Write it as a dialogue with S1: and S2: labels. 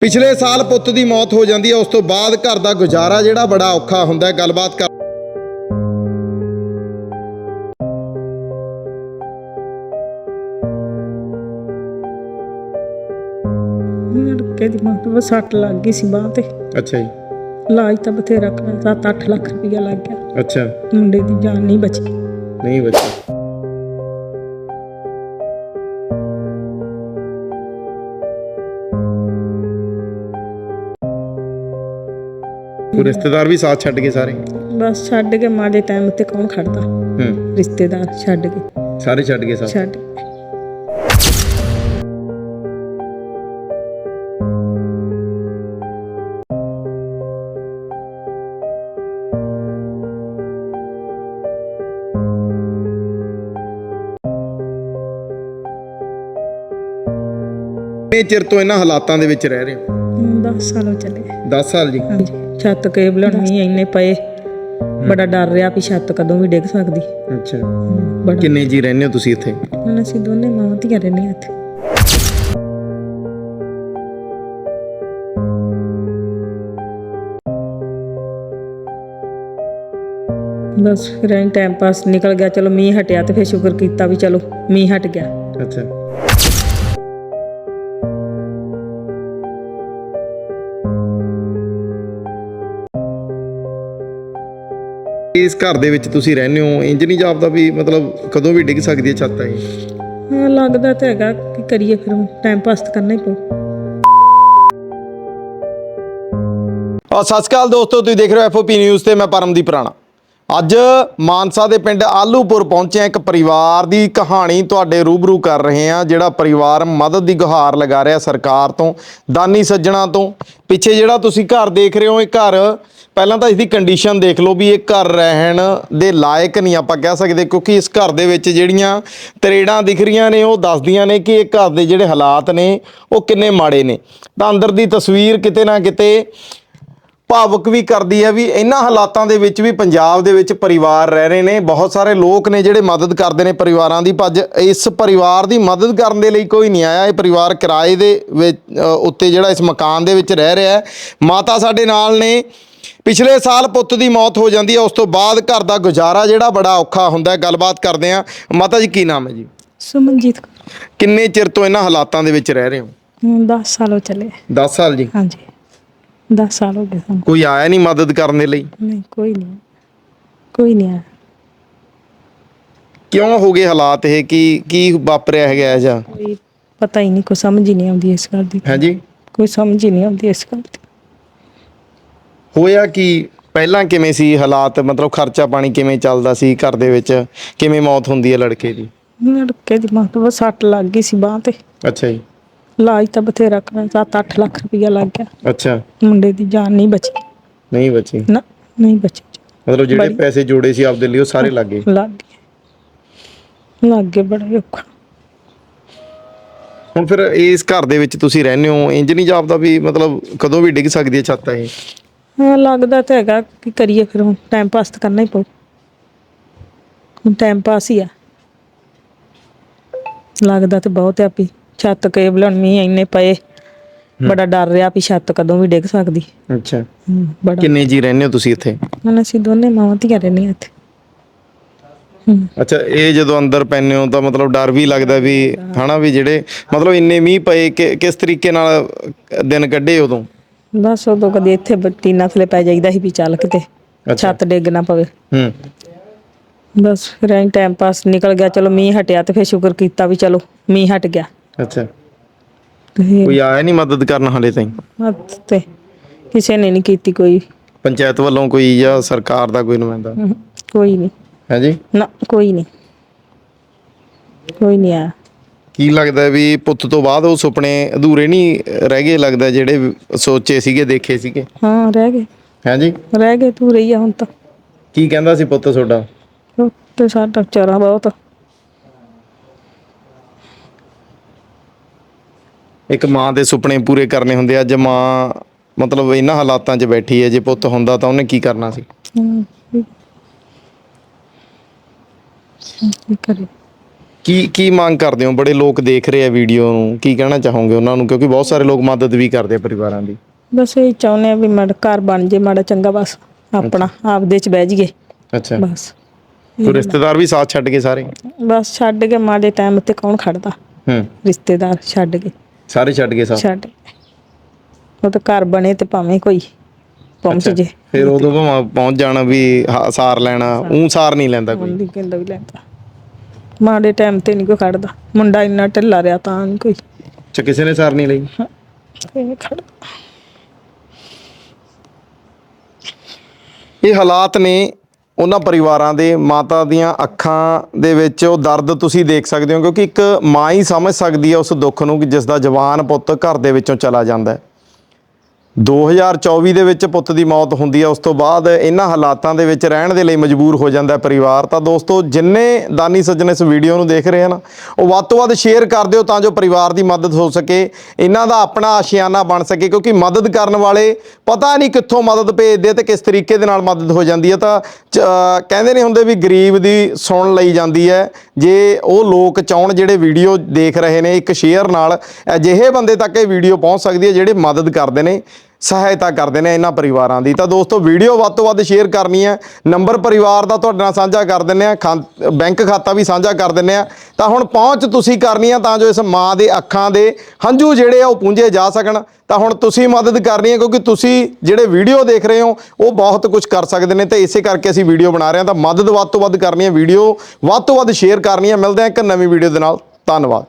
S1: ਪਿਛਲੇ ਸਾਲ ਪੁੱਤ ਦੀ ਮੌਤ ਹੋ ਜਾਂਦੀ ਹੈ ਉਸ ਤੋਂ ਬਾਅਦ ਘਰ ਦਾ ਗੁਜ਼ਾਰਾ ਜਿਹੜਾ ਬੜਾ ਔਖਾ ਹੁੰਦਾ ਹੈ। ਗੱਲਬਾਤ ਕਰ
S2: ਲੜਕੇ ਦੀ ਮਾਂ ਨੂੰ ਸੱਟ ਲੱਗ ਗਈ ਸੀ ਬਾਂਹ ਤੇ।
S1: ਅੱਛਾ ਜੀ।
S2: ਇਲਾਜ ਤਾਂ ਬਥੇਰਾ ਕਰਾਇਆ 7-8 ਲੱਖ ਰੁਪਇਆ ਲੱਗ ਗਿਆ।
S1: ਅੱਛਾ।
S2: ਮੁੰਡੇ ਦੀ ਜਾਨ ਨਹੀਂ ਬਚੀ।
S1: ਨਹੀਂ ਬੱਚਾ। ਕੋਈ ਰਿਸ਼ਤੇਦਾਰ ਵੀ ਸਾਥ ਛੱਡ ਗਏ ਸਾਰੇ?
S2: ਬਸ ਛੱਡ ਕੇ ਮਾੜੇ ਟਾਈਮ ਤੇ ਕੌਣ ਖੜਦਾ?
S1: ਹੂੰ।
S2: ਰਿਸ਼ਤੇਦਾਰ ਛੱਡ ਕੇ
S1: ਸਾਰੇ ਛੱਡ ਗਏ ਸਾਥ
S2: ਛੱਡ
S1: ਕਿੰਨੇ ਚਿਰ ਤੋਂ ਇਹਨਾਂ ਹਾਲਾਤਾਂ ਦੇ ਵਿੱਚ ਰਹਿ ਰਹੇ ਹੋ?
S2: 10 ਸਾਲ ਹੋ ਚਲੇ।
S1: 10 ਸਾਲ ਜੀ।
S2: ਹਾਂਜੀ। ਛੱਤ ਕੇਬਲ ਨਹੀਂ ਇੰਨੇ ਪਏ। ਬੜਾ ਡਰ ਰਿਹਾ ਵੀ ਛੱਤ ਕਦੋਂ ਵੀ ਡਿੱਗ ਸਕਦੀ।
S1: ਅੱਛਾ। ਕਿੰਨੇ ਜੀ ਰਹਿੰਦੇ ਹੋ ਤੁਸੀਂ ਇੱਥੇ?
S2: ਹੁਣ ਅਸੀਂ ਦੋਨੇ ਮਾਵਾਂ ਧੀਆਂ ਰਹਿੰਦੇ ਹਾਂ ਇੱਥੇ। ਬਸ ਫਿਰ ਐਂ ਟਾਈਮ ਪਾਸ ਨਿਕਲ ਗਿਆ ਚਲੋ ਮੀਂਹ ਹਟਿਆ ਤੇ ਫਿਰ ਸ਼ੁਕਰ ਕੀਤਾ ਵੀ ਚਲੋ ਮੀਂਹ ਹਟ ਗਿਆ।
S1: ਅੱਛਾ। ਇਸ ਘਰ ਦੇ ਵਿੱਚ ਤੁਸੀਂ ਰਹਿੰਦੇ ਹੋ? ਇੰਜ ਨਹੀਂ ਜਾਪਦਾ ਵੀ ਮਤਲਬ ਕਦੋਂ ਵੀ ਡਿੱਗ ਸਕਦੀ ਹੈ ਛੱਤ ਇਹ
S2: ਹਾਂ ਲੱਗਦਾ ਤਾਂ ਹੈਗਾ ਕੀ ਕਰੀਏ ਫਿਰ ਟਾਈਮ ਪਾਸ ਤਾਂ ਕਰਨਾ ਹੀ ਪਊ।
S1: ਆ ਸਤਿ ਸ਼੍ਰੀ ਅਕਾਲ ਦੋਸਤੋ ਤੁਸੀਂ ਦੇਖ ਰਹੇ ਹੋ ਐਫਓਪੀ ਨਿਊਜ਼ ਤੇ ਮੈਂ ਪਰਮਦੀਪ ਰਾਣਾ। ਅੱਜ ਮਾਨਸਾ ਦੇ ਪਿੰਡ ਆਲੂਪੁਰ ਪਹੁੰਚੇ ਹਾਂ ਇੱਕ ਪਰਿਵਾਰ ਦੀ ਕਹਾਣੀ ਤੁਹਾਡੇ ਰੂਬਰੂ ਕਰ ਰਹੇ ਹਾਂ ਜਿਹੜਾ ਪਰਿਵਾਰ ਮਦਦ ਦੀ ਗੁਹਾਰ ਲਗਾ ਰਿਹਾ ਸਰਕਾਰ ਤੋਂ ਦਾਨੀ ਸੱਜਣਾ ਤੋਂ। ਪਿੱਛੇ ਜਿਹੜਾ ਤੁਸੀਂ ਘਰ ਦੇਖ ਰਹੇ ਹੋ ਇਹ ਘਰ ਪਹਿਲਾਂ ਤਾਂ ਇਸ ਦੀ ਕੰਡੀਸ਼ਨ ਦੇਖ ਲਓ ਵੀ ਇਹ ਘਰ ਰਹਿਣ ਦੇ ਲਾਇਕ ਨਹੀਂ ਆਪਾਂ ਕਹਿ ਸਕਦੇ, ਕਿਉਂਕਿ ਇਸ ਘਰ ਦੇ ਵਿੱਚ ਜਿਹੜੀਆਂ ਤਰੇੜਾਂ ਦਿਖ ਰਹੀਆਂ ਨੇ, ਉਹ ਦੱਸਦੀਆਂ ਨੇ ਕਿ ਇਹ ਘਰ ਦੇ ਜਿਹੜੇ ਹਾਲਾਤ ਨੇ, ਉਹ ਕਿੰਨੇ ਮਾੜੇ ਨੇ। ਤਾਂ ਅੰਦਰ ਦੀ ਤਸਵੀਰ ਕਿਤੇ ਨਾ ਕਿਤੇ ਭਾਵੁਕ ਵੀ ਕਰਦੀ ਹੈ ਵੀ ਇਹਨਾਂ ਹਾਲਾਤਾਂ ਦੇ ਵਿੱਚ ਵੀ ਪੰਜਾਬ ਦੇ ਵਿੱਚ ਪਰਿਵਾਰ ਰਹਿ ਰਹੇ ਨੇ। ਬਹੁਤ ਸਾਰੇ ਲੋਕ ਨੇ ਜਿਹੜੇ ਮਦਦ ਕਰਦੇ ਨੇ ਪਰਿਵਾਰਾਂ ਦੀ, ਭੱਜ ਇਸ ਪਰਿਵਾਰ ਦੀ ਮਦਦ ਕਰਨ ਦੇ ਲਈ ਕੋਈ ਨਹੀਂ ਆਇਆ। ਇਹ ਪਰਿਵਾਰ ਕਿਰਾਏ ਦੇ ਵਿੱਚ ਉੱਤੇ ਜਿਹੜਾ ਇਸ ਮਕਾਨ ਦੇ ਵਿੱਚ ਰਹਿ ਰਿਹਾ ਹੈ। ਮਾਤਾ ਸਾਡੇ ਨਾਲ ਨੇ। ਪਿਛਲੇ ਸਾਲ ਪੁੱਤ ਦੀ ਮੌਤ ਹੋ ਜਾਂਦੀ ਹੈ ਉਸ ਤੋਂ ਬਾਅਦ ਘਰ ਦਾ ਗੁਜ਼ਾਰਾ ਜਿਹੜਾ ਬੜਾ ਔਖਾ ਹੁੰਦਾ ਹੈ। ਗੱਲਬਾਤ ਕਰਦੇ ਆ ਮਾਤਾ ਜੀ ਕੀ ਨਾਮ ਹੈ ਜੀ?
S2: ਸੁਮਨਜੀਤ।
S1: ਕਿੰਨੇ ਚਿਰ ਤੋਂ ਇਹਨਾਂ ਹਾਲਾਤਾਂ ਦੇ ਵਿੱਚ ਰਹਿ ਰਹੇ ਹੋ?
S2: ਹੁਣ 10 ਸਾਲ ਹੋ ਚਲੇ।
S1: 10 ਸਾਲ ਜੀ?
S2: ਹਾਂਜੀ। 10 ਸਾਲ ਹੋ ਗਏ ਸਾਨੂੰ।
S1: ਕੋਈ ਆਇਆ ਨਹੀਂ ਮਦਦ ਕਰਨ ਦੇ ਲਈ?
S2: ਨਹੀਂ ਕੋਈ ਨਹੀਂ। ਕੋਈ ਨਹੀਂ ਆਇਆ।
S1: ਕਿਉਂ ਹੋ ਗਏ ਹਾਲਾਤ ਇਹ? ਕੀ ਕੀ ਵਾਪਰਿਆ ਹੈਗਾ ਇਹ ਜਾਂ
S2: ਕੋਈ ਪਤਾ ਹੀ ਨਹੀਂ ਕੋਈ ਸਮਝ ਹੀ ਨਹੀਂ ਆਉਂਦੀ ਇਸ ਗੱਲ ਦੀ।
S1: ਹਾਂਜੀ
S2: ਕੋਈ ਸਮਝ ਹੀ ਨਹੀਂ ਆਉਂਦੀ ਇਸ ਗੱਲ ਦੀ।
S1: ਹੋਇਆ ਕੀ ਪਹਿਲਾਂ ਕਿਵੇਂ ਸੀ ਹਾਲਾਤ? ਮਤਲਬ ਖਰਚਾ ਪਾਣੀ ਕਿਵੇਂ ਚੱਲਦਾ ਸੀ ਘਰ ਦੇ ਵਿੱਚ? ਕਿਵੇਂ ਮੌਤ ਹੁੰਦੀ ਹੈ ਲੜਕੇ ਦੀ?
S2: ਲੜਕੇ ਦੀ ਮਾਂ ਨੂੰ ਸੱਟ ਲੱਗ ਗਈ ਸੀ ਬਾਂਹ ਤੇ।
S1: ਅੱਛਾ ਜੀ।
S2: ਇਲਾਜ ਤਾਂ ਬਥੇਰਾ ਕਰਾਇਆ 7-8 ਲੱਖ ਰੁਪਇਆ ਲੱਗ ਗਿਆ।
S1: ਅੱਛਾ।
S2: ਮੁੰਡੇ ਦੀ ਜਾਨ ਨਹੀਂ ਬਚੀ।
S1: ਨਹੀਂ ਬੱਚੀ?
S2: ਨਾ ਨਹੀਂ ਬਚੀ।
S1: ਮਤਲਬ ਜਿਹੜੇ ਪੈਸੇ ਜੋੜੇ ਸੀ ਆਪਦੇ ਲਈ ਉਹ ਸਾਰੇ ਲੱਗ ਗਏ?
S2: ਲੱਗ ਗਈ ਲੱਗ ਗਏ ਬੜਾ ਔਖਾ।
S1: ਹੁਣ ਫਿਰ ਇਸ ਘਰ ਦੇ ਵਿੱਚ ਤੁਸੀਂ ਰਹਿੰਦੇ ਹੋ ਇੰਜ ਨਹੀਂ ਜਾਪਦਾ ਵੀ ਮਤਲਬ ਕਦੋਂ ਵੀ ਡਿੱਗ ਸਕਦੀ ਹੈ ਛੱਤ ਇਹ?
S2: ਹਾਂ ਲੱਗਦਾ ਤਾਂ ਹੈਗਾ ਕੀ ਕਰੀਏ ਫਿਰ ਹੁਣ ਟਾਈਮ ਪਾਸ ਤਾਂ ਕਰਨਾ ਹੀ ਪਊ। ਹੁਣ ਟਾਈਮ ਪਾਸ ਹੀ ਆ। ਲੱਗਦਾ ਤੇ ਬਹੁਤ ਆ ਵੀ ਛੱਤ ਕੇਬਲ ਮੀਂਹ ਇੰਨੇ ਪਏ। ਬੜਾ ਡਰ ਰਿਹਾ ਵੀ ਛੱਤ ਕਦੋਂ ਵੀ ਡਿੱਗ ਸਕਦੀ।
S1: ਅੱਛਾ।
S2: ਬੜਾ।
S1: ਕਿੰਨੇ ਜੀ ਰਹਿੰਦੇ ਹੋ ਤੁਸੀਂ ਇੱਥੇ?
S2: ਹੁਣ ਅਸੀਂ ਦੋਨੇ ਮਾਵਾਂ ਧੀਆਂ ਰਹਿੰਦੇ ਹਾਂ ਇੱਥੇ।
S1: ਅੱਛਾ ਇਹ ਜਦੋਂ ਅੰਦਰ ਪੈਂਦੇ ਹੋ ਤਾਂ ਮਤਲਬ ਡਰ ਵੀ ਲੱਗਦਾ ਵੀ ਹਨਾ ਵੀ ਜਿਹੜੇ ਮਤਲਬ ਇੰਨੇ ਮੀਂਹ ਪਏ ਕਿ ਕਿਸ ਤਰੀਕੇ ਨਾਲ ਦਿਨ ਕੱਢੇ ਉਦੋਂ?
S2: ਬਸ ਉਦੋਂ ਕਦੇ ਇੱਥੇ ਬ- ਟੀਨਾ ਥਲੇ ਪੈ ਜਾਈਦਾ ਸੀ ਵੀ ਚੱਲ ਕਿਤੇ ਛੱਤ ਡਿੱਗ ਨਾ ਪਵੇ।
S1: ਹੂੰ।
S2: ਬਸ ਫਿਰ ਐਂ ਟਾਈਮ ਪਾਸ ਨਿਕਲ ਗਿਆ ਚਲੋ ਮੀਂਹ ਹਟਿਆ ਤੇ ਫਿਰ ਸ਼ੁਕਰ ਕੀਤਾ ਵੀ ਚਲੋ ਮੀਂਹ ਹਟ ਗਿਆ।
S1: ਅੱਛਾ।
S2: ਤੇ
S1: ਕੋਈ ਆਇਆ ਨਹੀਂ ਮਦਦ ਕਰਨ ਹਲੇ ਤਾਈਂ?
S2: ਹੱਥ ਤੇ ਕਿਸੇ ਨੇ ਨਹੀਂ ਕੀਤੀ ਕੋਈ।
S1: ਪੰਚਾਇਤ ਵੱਲੋਂ ਕੋਈ ਜਾਂ ਸਰਕਾਰ ਦਾ ਕੋਈ ਨੁਮਾਇੰਦਾ?
S2: ਹਮ, ਕੋਈ ਨਹੀਂ
S1: ਹੈ ਜੀ?
S2: ਨਾ ਕੋਈ ਨਹੀਂ ਕੋਈ ਨਹੀਂ ਆਇਆ।
S1: ਕੀ ਲੱਗਦਾ ਹੈ ਵੀ ਪੁੱਤ ਤੋਂ ਬਾਅਦ ਉਹ ਸੁਪਨੇ ਅਧੂਰੇ ਨਹੀਂ ਰਹਿ ਗਏ ਲੱਗਦਾ ਜਿਹੜੇ ਸੋਚੇ ਸੀਗੇ ਦੇਖੇ ਸੀਗੇ?
S2: ਹਾਂ ਰਹਿ ਗਏ।
S1: ਹੈ ਜੀ?
S2: ਰਹਿ ਗਏ ਤੂੰ ਰਹੀ ਆ ਹੁਣ ਤਾਂ।
S1: ਕੀ ਕਹਿੰਦਾ ਸੀ ਪੁੱਤ ਤੁਹਾਡਾ?
S2: ਤੇ ਸਾਡਾ ਵਿਚਾਰਾ ਬਹੁਤ।
S1: ਇੱਕ ਮਾਂ ਦੇ ਸੁਪਨੇ ਪੂਰੇ ਕਰਨੇ ਹੁੰਦੇ ਆ। ਅੱਜ ਮਾਂ ਮਤਲਬ ਇਹਨਾਂ ਹਾਲਾਤਾਂ 'ਚ ਬੈਠੀ ਹੈ ਜੇ ਪੁੱਤ ਹੁੰਦਾ ਤਾਂ ਉਹਨੇ ਕੀ ਕਰਨਾ ਸੀ?
S2: ਕੀ ਕੀ ਕਰੇ
S1: ਕੀ ਕੀ ਮੰਗ ਕਰਦੇ ਹੋ? ਬੜੇ ਲੋਕ ਦੇਖ ਰਹੇ ਆ ਵੀਡੀਓ ਨੂੰ। ਕੀ ਕਹਿਣਾ ਚਾਹੋਗੇ ਉਹਨਾਂ ਨੂੰ? ਕਿਉਂਕਿ ਬਹੁਤ ਸਾਰੇ ਲੋਕ ਮਦਦ ਵੀ ਕਰਦੇ ਆ ਪਰਿਵਾਰਾਂ ਦੀ।
S2: ਬਸ ਇਹ ਚਾਹੁੰਦੇ ਆ ਵੀ ਮਾੜਾ ਘਰ ਬਣ ਜੇ ਮਾੜਾ ਚੰਗਾ ਬਸ। ਆਪਣਾ ਆਪਦੇ ਚ ਬਹਿ ਜਾਈਏ।
S1: ਅੱਛਾ।
S2: ਬਸ।
S1: ਤੋ ਰਿਸ਼ਤੇਦਾਰ ਵੀ ਸਾਥ ਛੱਡ ਕੇ ਸਾਰੇ?
S2: ਬਸ ਛੱਡ ਕੇ ਮਾੜੇ ਟਾਈਮ ਤੇ ਕੌਣ ਖੜਦਾ?
S1: ਹੂੰ।
S2: ਰਿਸ਼ਤੇਦਾਰ ਛੱਡ ਕੇ।
S1: ਸਾਰੇ ਛੱਡ ਕੇ ਸਾਥ?
S2: ਛੱਡ ਕੇ। ਉਹ ਤਾਂ ਘਰ ਬਣੇ ਤੇ ਭਾਵੇਂ ਕੋਈ ਪਹੁੰਚ ਜੇ।
S1: ਫਿਰ ਉਦੋਂ ਭਾਵੇਂ ਪਹੁੰਚ ਜਾਣਾ ਵੀ ਹਾ- ਸਾਰ ਲੈਣਾ ਉਹ ਸਾਰ ਨਹੀਂ ਲੈਂਦਾ ਕੋਈ।
S2: ਹੁੰਦੀ ਕਹਿੰਦਾ ਵੀ ਲੈਂਦਾ। ਮਾੜੇ ਟਾਈਮ ਤੇ ਨਹੀਂ ਕੋਈ ਖੜਦਾ। ਮੁੰਡਾ ਇੰਨਾ ਢਿੱਲਾ ਰਿਹਾ ਤਾਂ ਨਹੀਂ ਕੋਈ।
S1: ਚ ਕਿਸੇ ਨੇ ਸਾਰ ਨਹੀਂ ਲਈ?
S2: ਕੋਈ ਖੜਦਾ
S1: ਇਹ ਹਾਲਾਤ ਨੇ ਉਹਨਾਂ ਪਰਿਵਾਰਾਂ ਦੇ ਮਾਤਾ ਦੀਆਂ ਅੱਖਾਂ ਦੇ ਵਿੱਚ। ਉਹ ਦਰਦ ਤੁਸੀਂ ਦੇਖ ਸਕਦੇ ਹੋ ਕਿਉਂਕਿ ਇੱਕ ਮਾਂ ਹੀ ਸਮਝ ਸਕਦੀ ਹੈ ਉਸ ਦੁੱਖ ਨੂੰ ਕਿ ਜਿਸ ਦਾ ਜਵਾਨ ਪੁੱਤ ਘਰ ਦੇ ਵਿੱਚੋਂ ਚਲਾ ਜਾਂਦਾ ਹੈ। 2024 ਦੇ ਵਿੱਚ ਪੁੱਤ ਦੀ ਮੌਤ ਹੁੰਦੀ ਹੈ ਉਸ ਤੋਂ ਬਾਅਦ ਇਹਨਾਂ ਹਾਲਾਤਾਂ ਦੇ ਵਿੱਚ ਰਹਿਣ ਦੇ ਲਈ ਮਜਬੂਰ ਹੋ ਜਾਂਦਾ ਪਰਿਵਾਰ। ਤਾਂ ਦੋਸਤੋ, ਜਿੰਨੇ ਦਾਨੀ ਸੱਜਣ ਇਸ ਵੀਡੀਓ ਨੂੰ ਦੇਖ ਰਹੇ ਹਨ, ਉਹ ਵੱਧ ਤੋਂ ਵੱਧ ਸ਼ੇਅਰ ਕਰ ਦਿਓ ਤਾਂ ਜੋ ਪਰਿਵਾਰ ਦੀ ਮਦਦ ਹੋ ਸਕੇ, ਇਹਨਾਂ ਦਾ ਆਪਣਾ ਆਸ਼ਿਆਨਾ ਬਣ ਸਕੇ, ਕਿਉਂਕਿ ਮਦਦ ਕਰਨ ਵਾਲੇ ਪਤਾ ਨਹੀਂ ਕਿੱਥੋਂ ਮਦਦ ਭੇਜਦੇ ਤੇ ਕਿਸ ਤਰੀਕੇ ਦੇ ਨਾਲ ਮਦਦ ਹੋ ਜਾਂਦੀ ਹੈ। ਤਾਂ, ਚ- ਕਹਿੰਦੇ ਨਹੀਂ ਹੁੰਦੇ ਵੀ ਗਰੀਬ ਦੀ ਸੁਣ ਲਈ ਜਾਂਦੀ ਹੈ। ਜੇ ਉਹ ਲੋਕ ਚਾਹਣ ਜਿਹੜੇ ਵੀਡੀਓ ਦੇਖ ਰਹੇ ਨੇ, ਇੱਕ ਸ਼ੇਅਰ ਨਾਲ ਅਜਿਹੇ ਬੰਦੇ ਤੱਕ ਇਹ ਵੀਡੀਓ ਪਹੁੰਚ ਸਕਦੀ ਹੈ ਜਿਹੜੇ ਮਦਦ ਕਰਦੇ ਨੇ। ਸਹਾਇਤਾ ਕਰਦੇ ਨੇ ਇਹਨਾਂ ਪਰਿਵਾਰਾਂ ਦੀ। ਤਾਂ ਦੋਸਤੋ, ਵੀਡੀਓ ਵੱਧ ਤੋਂ ਵੱਧ ਸ਼ੇਅਰ ਕਰਨੀ ਹੈ। ਨੰਬਰ ਪਰਿਵਾਰ ਦਾ ਤੁਹਾਡੇ ਨਾਲ ਸਾਂਝਾ ਕਰ ਦਿੰਨੇ ਆ ਬੈਂਕ ਖਾਤਾ ਵੀ ਸਾਂਝਾ ਕਰ ਦਿੰਨੇ ਆ ਤਾਂ ਹੁਣ ਪਹੁੰਚ ਤੁਸੀਂ ਕਰਨੀ ਆ ਤਾਂ ਜੋ ਇਸ ਮਾਂ ਦੇ ਅੱਖਾਂ ਦੇ ਹੰਝੂ ਜਿਹੜੇ ਆ ਉਹ ਪੂੰਝੇ ਜਾ ਸਕਣ। ਤਾਂ ਹੁਣ ਤੁਸੀਂ ਮਦਦ ਕਰਨੀ ਹੈ, ਕਿਉਂਕਿ ਤੁਸੀਂ ਜਿਹੜੇ ਵੀਡੀਓ ਦੇਖ ਰਹੇ ਹੋ, ਉਹ ਬਹੁਤ ਕੁਝ ਕਰ ਸਕਦੇ ਨੇ। ਤੇ ਇਸੇ ਕਰਕੇ ਅਸੀਂ ਵੀਡੀਓ ਬਣਾ ਰਹੇ ਹਾਂ। ਤਾਂ ਮਦਦ ਵੱਧ ਤੋਂ ਵੱਧ ਕਰਨੀ ਹੈ, ਵੀਡੀਓ ਵੱਧ ਤੋਂ ਵੱਧ ਸ਼ੇਅਰ ਕਰਨੀ ਹੈ। ਮਿਲਦੇ ਹਾਂ ਇੱਕ ਨਵੀਂ ਵੀਡੀਓ ਦੇ ਨਾਲ। ਧੰਨਵਾਦ।